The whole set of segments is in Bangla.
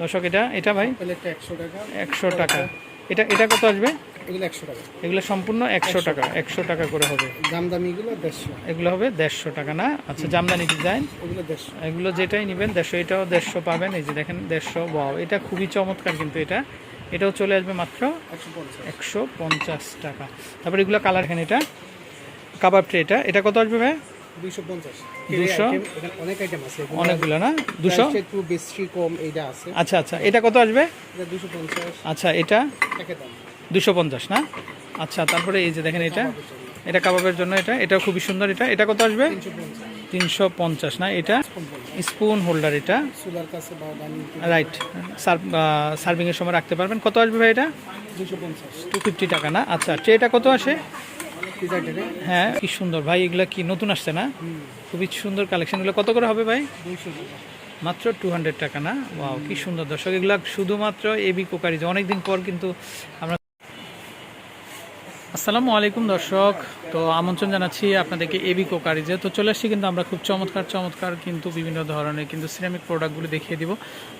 দর্শক এটা এটা ভাই? একশো টাকা। এটা এটা কত আসবে? এগুলো একশো টাকা। এগুলো সম্পূর্ণ একশো টাকা একশো টাকা করে হবে। দেড়শো। এগুলো হবে দেড়শো টাকা না? আচ্ছা জামদানি ডিজাইন দেড়শো। এগুলো যেটাই নেবেন দেড়শো এটাও দেড়শো পাবেন। এই যে দেখেন দেড়শো বাও এটা খুবই চমৎকার কিন্তু এটা। এটাও চলে আসবে মাত্র একশো পঞ্চাশ। একশো পঞ্চাশ টাকা। তারপর এগুলো কালার এখানে এটা। কাবাব ট্রে এটা। এটা কত আসবে ভাই? দুইশো পঞ্চাশ। 200? এখানে অনেক আইটেম আছে। এগুলো অনেকগুলো না? দুশো? একটু বেশি কম এইটা আছে। আচ্ছা আচ্ছা। এটা কত আসবে? আচ্ছা এটা? দুশো পঞ্চাশ না? আচ্ছা তারপরে এই যে দেখেন এটা। এটা কাবাবের জন্য এটা। এটা খুবই সুন্দর। এটা? এটা কত আসবে? তিনশো পঞ্চাশ। না? এটা? স্পুন হোল্ডার এটা। রাইট। সার্ভ সার্ভিংয়ের সময় রাখতে পারবেন। কত আসবে ভাই এটা? দুশো পঞ্চাশ। টু ফিফটি টাকা না? আচ্ছা ট্রেটা কত আসে? হ্যাঁ কি সুন্দর। ভাই এগুলো কি নতুন আসছে না? খুবই সুন্দর কালেকশনগুলো কত করে হবে ভাই? মাত্র টু হান্ড্রেড টাকা না? ওয়াও কি সুন্দর। দর্শক এগুলা শুধুমাত্র এবি কোকারিজ অনেকদিন পর কিন্তু আমরা আসসালামু আলাইকুম দর্শক। তো আমন্ত্রণ জানাচ্ছি আপনাদেরকে এবি কোকারিজে তো চলে আসছি কিন্তু আমরা খুব চমৎকার চমৎকার কিন্তু বিভিন্ন ধরনের কিন্তু সিরামিক প্রোডাক্টগুলো দেখিয়ে দিব।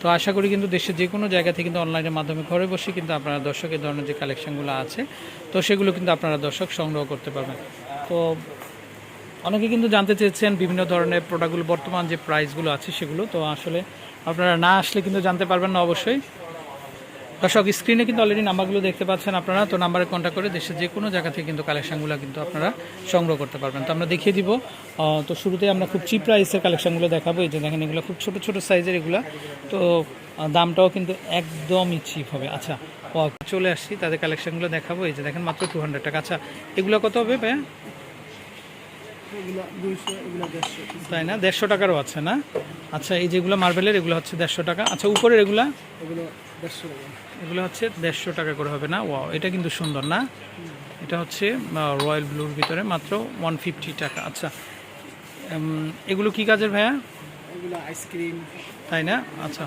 তো আশা করি কিন্তু দেশের যে কোনো জায়গা থেকে কিন্তু অনলাইনের মাধ্যমে ঘরে বসে কিন্তু আপনারা দর্শক এই ধরনের যে কালেকশনগুলো আছে, তো সেগুলো কিন্তু আপনারা দর্শক সংগ্রহ করতে পারবেন। তো অনেকে কিন্তু জানতে চেয়েছেন বিভিন্ন ধরনের প্রোডাক্টগুলো বর্তমান যে প্রাইসগুলো আছে সেগুলো। তো আসলে আপনারা না আসলে কিন্তু জানতে পারবেন না অবশ্যই। দর্শক স্ক্রিনে কিন্তু অলরেডি নাম্বারগুলো দেখতে পাচ্ছেন আপনারা তো নাম্বারে কন্ট্যাক্ট করে দেশের যে কোনো জায়গা থেকে কিন্তু কালেকশানগুলো কিন্তু আপনারা সংগ্রহ করতে পারবেন। তো আমরা দেখিয়ে দিব তো শুরুতে আমরা খুব চিপ প্রাইসের কালেকশনগুলো দেখাবো। এই যে দেখেন এগুলো খুব ছোট ছোট সাইজের এগুলো। তো দামটাও কিন্তু একদমই চিপ হবে। আচ্ছা চলে আসছি তাদের কালেকশনগুলো দেখাবো। এই যে দেখেন মাত্র টু হান্ড্রেড টাকা। আচ্ছা এগুলো কত হবে ভাইয়া? তাই না? দেড়শো টাকারও আছে না? আচ্ছা এই যেগুলো মার্বেলের এগুলো হচ্ছে দেড়শো টাকা। আচ্ছা উপরের এগুলো দেড়শো এগুলো হচ্ছে দেড়শো টাকা করে হবে না? ওয়াও এটা কিন্তু সুন্দর না? এটা হচ্ছে রয়্যাল ব্লুর ভিতরে মাত্র ওয়ান ফিফটি টাকা। আচ্ছা এগুলো কি কাজের ভাইয়া? এগুলো আইসক্রিম তাই না? আচ্ছা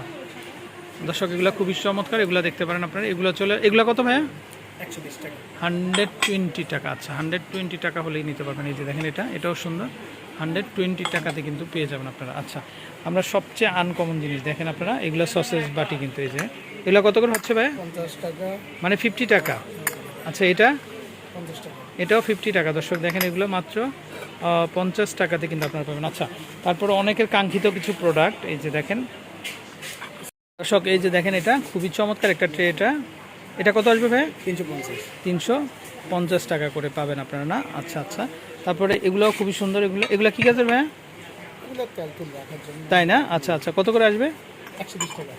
দর্শক এগুলো খুবই চমৎকার এগুলো দেখতে পারেন আপনারা। এগুলো চলে এগুলো কত ভাইয়া? একশো বিশ টাকা। হান্ড্রেড টোয়েন্টি টাকা। আচ্ছা হান্ড্রেড টোয়েন্টি টাকা হলেই নিতে পারবেন। এই যে দেখেন এটা এটাও সুন্দর। হান্ড্রেড টোয়েন্টি টাকাতে কিন্তু পেয়ে যাবেন আপনারা। আচ্ছা আমরা সবচেয়ে আনকমন জিনিস দেখেন আপনারা এগুলো সসেজ বাটি কিন্তু এই যে। এগুলো কত করে হচ্ছে ভাই? টাকা। মানে ফিফটি টাকা। আচ্ছা এটা? এটাও ফিফটি টাকা। দর্শক দেখেন এগুলো মাত্র পঞ্চাশ টাকাতে কিন্তু আপনারা পাবেন। আচ্ছা তারপর অনেকের কাঙ্ক্ষিত কিছু প্রোডাক্ট এই যে দেখেন। দর্শক এই যে দেখেন এটা খুবই চমৎকার একটা ট্রে এটা। এটা কত আসবে ভাই? তিনশো পঞ্চাশ। তিনশো পঞ্চাশ টাকা করে পাবেন আপনারা না? আচ্ছা আচ্ছা। তারপরে এগুলো খুবই সুন্দর এগুলো এগুলো কী কাজের ভাই? তাই না? আচ্ছা আচ্ছা। কত করে আসবে?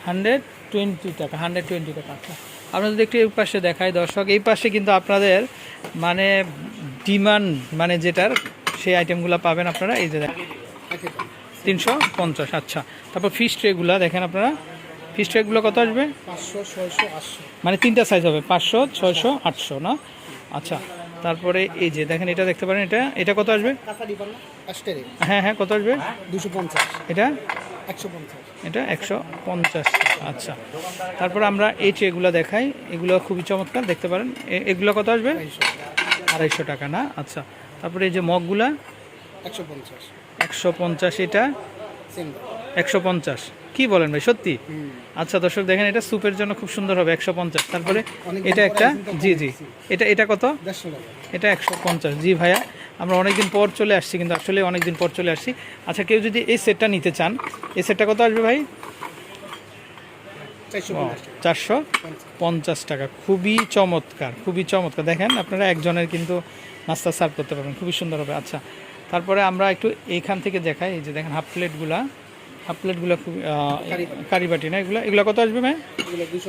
হান্ড্রেড টোয়েন্টি টাকা হান্ড্রেড টোয়েন্টি টাকা। আচ্ছা। আমরা যদি একটু এই পাশে দেখাই দর্শক এই পাশে কিন্তু আপনাদের মানে ডিমান্ড মানে যেটার সেই আইটেমগুলো পাবেন আপনারা। এই যে দেখেন তিনশো পঞ্চাশ আচ্ছা। তারপর ফিশ ট্রেগুলো দেখেন আপনারা। ফিশ কত আসবে? পাঁচশো ছয়শো আটশো। মানে তিনটা সাইজ হবে পাঁচশো ছয়শো আটশো না? আচ্ছা তারপরে এই যে দেখেন এটা দেখতে পারেন এটা এটা কত আসবে? হ্যাঁ হ্যাঁ কত আসবে? দুশো পঞ্চাশ। এটা? একশো পঞ্চাশ। এটা একশো পঞ্চাশ আচ্ছা। তারপর আমরা এই ট্রেগুলো দেখাই এগুলো খুবই চমৎকার দেখতে পারেন। এগুলো কত আসবে? আড়াইশো। টাকা না? আচ্ছা তারপরে এই যে মগগুলা একশো পঞ্চাশ। একশো পঞ্চাশ এটা? একশো পঞ্চাশ। কি বলেন ভাই সত্যি? আচ্ছা দর্শক দেখেন এটা স্যুপের জন্য খুব সুন্দর হবে একশো পঞ্চাশ। তারপরে এটা একটা জি জি। এটা এটা কত? এটা একশো পঞ্চাশ। জি ভাইয়া আমরা অনেকদিন পর চলে আসছি কিন্তু আসলে অনেকদিন পর চলে আসছি। আচ্ছা কেউ যদি এই সেটটা নিতে চান এই সেটটা কত আসবে ভাই? চারশো পঞ্চাশ টাকা। খুবই চমৎকার খুবই চমৎকার। দেখেন আপনারা একজনের কিন্তু নাস্তা সার্ভ করতে পারবেন খুবই সুন্দর হবে। আচ্ছা তারপরে আমরা একটু এইখান থেকে দেখাই এই যে দেখেন হাফ প্লেটগুলা। হাফ প্লেটগুলো খুব কারি বাটি না এগুলো? এগুলো কত আসবে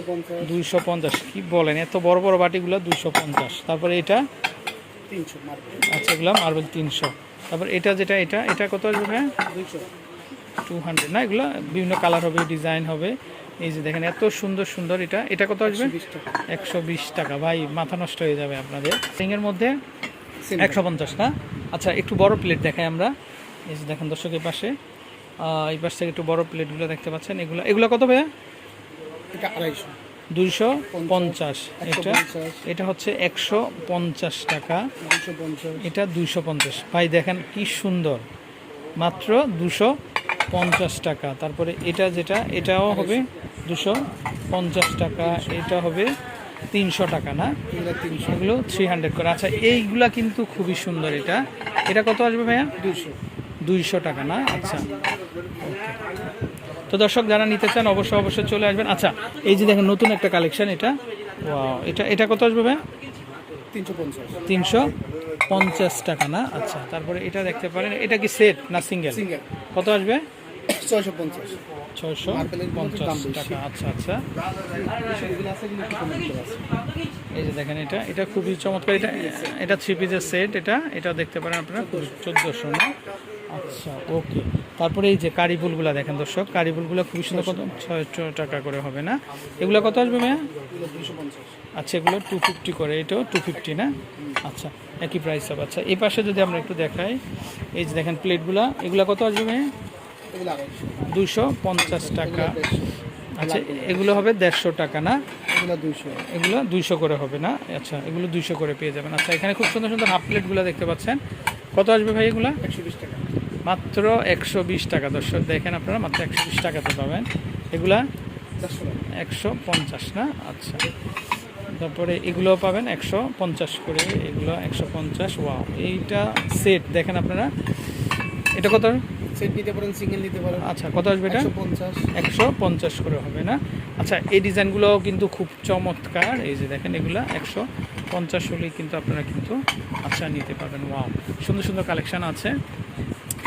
পঞ্চাশ। দুইশো পঞ্চাশ। কি বলেন এত বড় বড় বাটিগুলো দুইশো পঞ্চাশ। তারপরে এটা? তিনশো আচ্ছা এগুলো মার্বেল তিনশো। তারপর এটা যেটা এটা এটা কত আসবে ভাই? দুইশো। Two hundred. না এগুলো বিভিন্ন কালার হবে ডিজাইন হবে। এই যে দেখেন এত সুন্দর সুন্দর। এটা এটা কত আসবে? একশো বিশ টাকা। ভাই মাথা নষ্ট হয়ে যাবে আপনাদের। রিংয়ের মধ্যে একশো পঞ্চাশ না? আচ্ছা একটু বড় প্লেট দেখাই আমরা। এই যে দেখেন দর্শক এই পাশে। এই পাশ থেকে একটু বড় প্লেটগুলো দেখতে পাচ্ছেন। এগুলো এগুলো কত ভাইয়া? এটা আড়াইশো। দুইশো পঞ্চাশ। এটা? এটা হচ্ছে একশো পঞ্চাশ টাকা। এটা দুইশো পঞ্চাশ। ভাই দেখেন কি সুন্দর। মাত্র দুশো পঞ্চাশ টাকা। তারপরে এটা যেটা এটাও হবে দুশো পঞ্চাশ টাকা। এটা হবে তিনশো টাকা না? এগুলো থ্রি হান্ড্রেড করে। আচ্ছা এইগুলা কিন্তু খুবই সুন্দর এটা। এটা কত আসবে ভাইয়া? দুশো দুইশো টাকা না? আচ্ছা। তো দর্শক যারা নিতে চান অবশ্যই অবশ্যই চলে আসবেন। আচ্ছা এই যে দেখেন নতুন একটা কালেকশন এটা। এটা এটা কত আসবে ভাইয়া তিনশো পঞ্চাশ। টাকা না? আচ্ছা তারপরে এটা দেখতে পারেন। এটা কি সেট না সিঙ্গেল কত আসবে? ছয়শো পঞ্চাশ। ছয়শো পঞ্চাশ টাকা আচ্ছা আচ্ছা। এই যে দেখেন এটা এটা খুবই চমৎকার। এটা এটা থ্রি পিসের সেট এটা এটা দেখতে পারেন আপনারা চোদ্দোশো না? আচ্ছা ওকে তারপরে এই যে কারি ফুলগুলো দেখেন দর্শক, কারি ফুলগুলো খুবই সুন্দর কত? ছয়শো টাকা করে হবে না? এগুলো কত আসবে পঞ্চাশ আচ্ছা এগুলো টু ফিফটি করে, এটাও টু ফিফটি না? আচ্ছা একই প্রাইস হবে। আচ্ছা এই পাশে যদি আমরা একটু দেখাই, এই যে দেখেন প্লেটগুলো, এগুলো কত আসবে ভাইয়া? দুশো পঞ্চাশ টাকা। আচ্ছা এগুলো হবে দেড়শো টাকা না? এগুলো এগুলো দুইশো করে হবে না? আচ্ছা এগুলো দুইশো করে পেয়ে যাবেন। আচ্ছা এখানে খুব সুন্দর সুন্দর হাফ প্লেটগুলো দেখতে পাচ্ছেন। কত আসবে ভাই এগুলো? একশো বিশ টাকা মাত্র একশো বিশ টাকা। দর্শক দেখেন আপনারা মাত্র একশো বিশ টাকাতে পাবেন। এগুলা একশো পঞ্চাশ না? আচ্ছা। তারপরে এগুলোও পাবেন একশো পঞ্চাশ করে। এগুলো একশো পঞ্চাশ ওয়াও। এইটা সেট দেখেন আপনারা। এটা কত? সেট নিতে পারেন সিঙ্গেল নিতে পারেন। আচ্ছা কত আসবে এটা? একশো পঞ্চাশ। করে হবে না? আচ্ছা এই ডিজাইনগুলো কিন্তু খুব চমৎকার। এই যে দেখেন এগুলো একশো পঞ্চাশ হলেই কিন্তু আপনারা কিন্তু আচ্ছা নিতে পারবেন। ওয়াও। সুন্দর সুন্দর কালেকশান আছে।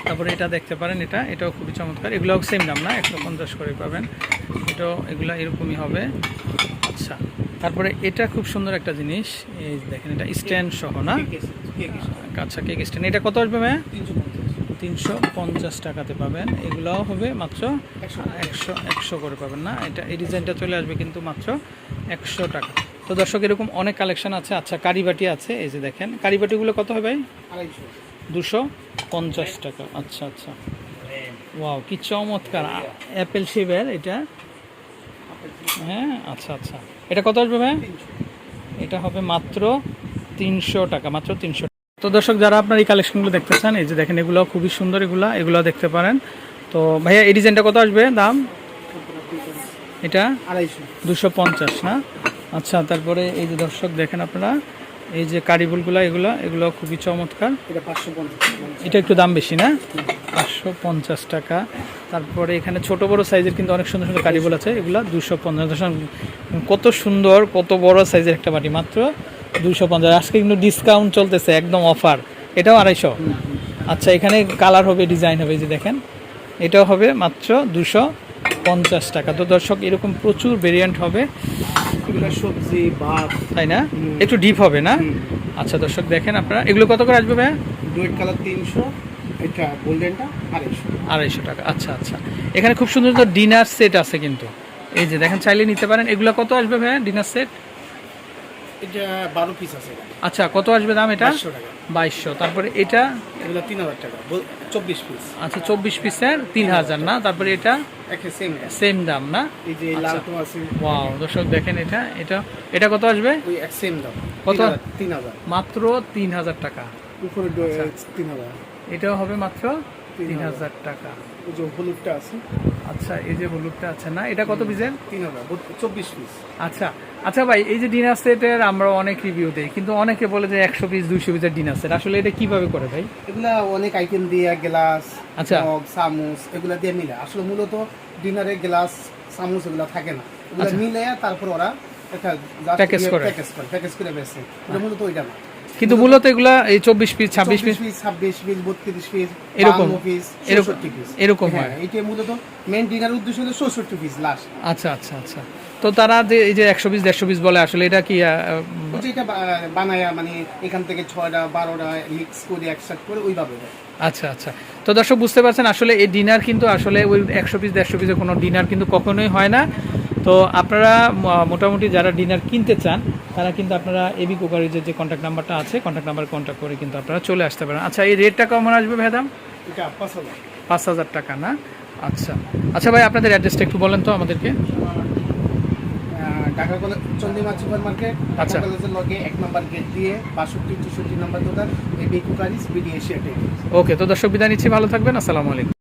তারপরে এটা দেখতে পারেন এটা এটাও খুবই চমৎকার। এগুলোও সেম দাম না? একশো পঞ্চাশ করে পাবেন। এটাও এগুলো এরকমই হবে। আচ্ছা তারপরে এটা খুব সুন্দর একটা জিনিস। এই দেখেন এটা স্ট্যান্ড সহ না? আচ্ছা কেক স্ট্যান্ড। এটা কত আসবে ভাইয়া? তিনশো পঞ্চাশ। টাকাতে পাবেন। এগুলোও হবে মাত্র একশো একশো একশো করে পাবেন না? এটা এই ডিজাইনটা চলে আসবে কিন্তু মাত্র একশো টাকা। তো দর্শক এরকম অনেক কালেকশন আছে। আচ্ছা কারিবাটি আছে এই যে দেখেন। কারিবাটিগুলো কত হবে ভাই? আড়াইশো। দুশো পঞ্চাশ টাকা। আচ্ছা আচ্ছা। ওয়াও কি চমৎকার। অ্যাপেল শেপের এটা? হ্যাঁ আচ্ছা আচ্ছা। এটা কত আসবে ভাই? এটা হবে মাত্র তিনশো টাকা মাত্র তিনশো তো দর্শক যারা আপনার এই কালেকশনগুলো দেখতে চান এই যে দেখেন এগুলো খুবই সুন্দর এগুলো এগুলো দেখতে পারেন। তো ভাইয়া এই ডিজাইনটা কত আসবে দাম? এটা? আড়াইশো। দুশো পঞ্চাশ না? আচ্ছা তারপরে এই যে দর্শক দেখেন আপনারা। এই যে কারিবুলগুলো এগুলো এগুলো খুবই চমৎকার। এটা একটু দাম বেশি না? পাঁচশো পঞ্চাশ টাকা। তারপরে এখানে ছোট বড় সাইজের কিন্তু অনেক সুন্দর সুন্দর কারিবুল আছে। এগুলো দুশো পঞ্চাশ কত সুন্দর কত বড় সাইজের একটা বাটি মাত্র দুশো পঞ্চাশ আজকে কিন্তু ডিসকাউন্ট চলতেছে একদম অফার এটাও আড়াইশো। আচ্ছা এখানে কালার হবে ডিজাইন হবে এই যে দেখেন। এটাও হবে মাত্র দুশো পঞ্চাশ টাকা। তো দর্শক এরকম প্রচুর ভেরিয়েন্ট হবে। এগুলো সবজি ভাত। তাই না? একটু ডিপ হবে না? আচ্ছা দর্শক দেখেন আপনারা। এগুলো কত করে আসবে ভাইয়া? ডুয়েট কালার তিনশো এটা গোল্ডেনটা আড়াইশো। আড়াইশো টাকা। আচ্ছা আচ্ছা। এখানে খুব সুন্দর সুন্দর ডিনার সেট আছে কিন্তু। এই যে দেখেন চাইলে নিতে পারেন। এগুলো কত আসবে ভাইয়া ডিনার সেট এটা বারো পিস আছে আচ্ছা কত আসবে দাম এটা? টাকা। বাইশশো। তারপরে এটা? এগুলো তিন হাজার টাকা। চব্বিশ পিস আচ্ছা চব্বিশ পিসের তিন হাজার না? তারপরে এটা? সেম সেম দাম। না? এই যে আচ্ছা। লালটো আছে। ওয়াও দর্শক দেখেন এটা। এটা এটা কত আসবে? ওই এক সেম দাম। কত? তিন হাজার- মাত্র তিন হাজার টাকা। উপরে তিন হাজার। এটাও হবে মাত্র তিন হাজার। টাকা। ওই যে হলুদটা আছে। আচ্ছা এই যে হলুদটা আছে না এটা কত পিসের? তিন হাজার চব্বিশ পিস। আচ্ছা আচ্ছা ভাই এই যে ডিনার সেটের আমরা অনেক রিভিউ দিই কিন্তু অনেকে বলে যে একশো পিস দুইশো পিসের ডিনার সেট। আসলে এটা কীভাবে করে ভাই? এগুলা অনেক আইটেম দিয়ে গ্লাস আচ্ছা। চামচ এগুলা দিয়ে মিলে। আসলে মূলত ডিনারে গ্লাস চামচ এগুলা থাকে না। এগুলা আচ্ছা। মিলে তারপর ওরা একটা Package করে। প্যাকেজ করে প্যাকেজ করে বেছে। এটা মূলত ওইটা না। কিন্তু মূলত এগুলা এই চব্বিশ পিস ছাব্বিশ পিস পিস ছাব্বিশ পিস বত্রিশ পিস এরকম, পিস এরকম- পিস এরকম হ্যাঁ হয়। এইটা মূলত মেন ডিনার উদ্দেশ্য হলো চৌষট্টি পিস লাস্ট আচ্ছা আচ্ছা আচ্ছা। তো তারা যে এই যে একশো পিস দেড়শো পিস বলে আসলে এটা কি বা- বানায়া মানে এখান থেকে ছয়টা বারোটা মিক্স করে একসাথে করে ওইভাবে আচ্ছা আচ্ছা। তো দর্শক বুঝতে পারছেন আসলে এই ডিনার কিন্তু আসলে ওই একশো পিস দেড়শো পিসের কোনো ডিনার কিন্তু কখনোই হয় না। তো আপনারা মোটামুটি যারা ডিনার কিনতে চান তারা কিন্তু আপনারা এবি কুকারিজের যে কন্ট্যাক্ট নাম্বারটা আছে কন্ট্যাক্ট নাম্বার কন্ট্যাক্ট করে কিন্তু আপনারা চলে আসতে পারেন। আচ্ছা এই রেটটা কেমন আসবে ভেদাম পাঁচ হাজার। টাকা না? আচ্ছা। আচ্ছা ভাই আপনাদের অ্যাড্রেসটা একটু বলেন তো আমাদেরকে। Dhaka college Chandima super market আচ্ছা। কলেজের লগে এক নম্বর গেট দিয়ে বাষট্টি চৌষট্টি নম্বর দোকান এই বেকুকারিস বিডি এশিয়া টেক ওকে তো দর্শক বিদায় নিচ্ছি ভালো থাকবেন আসসালামু আলাইকুম।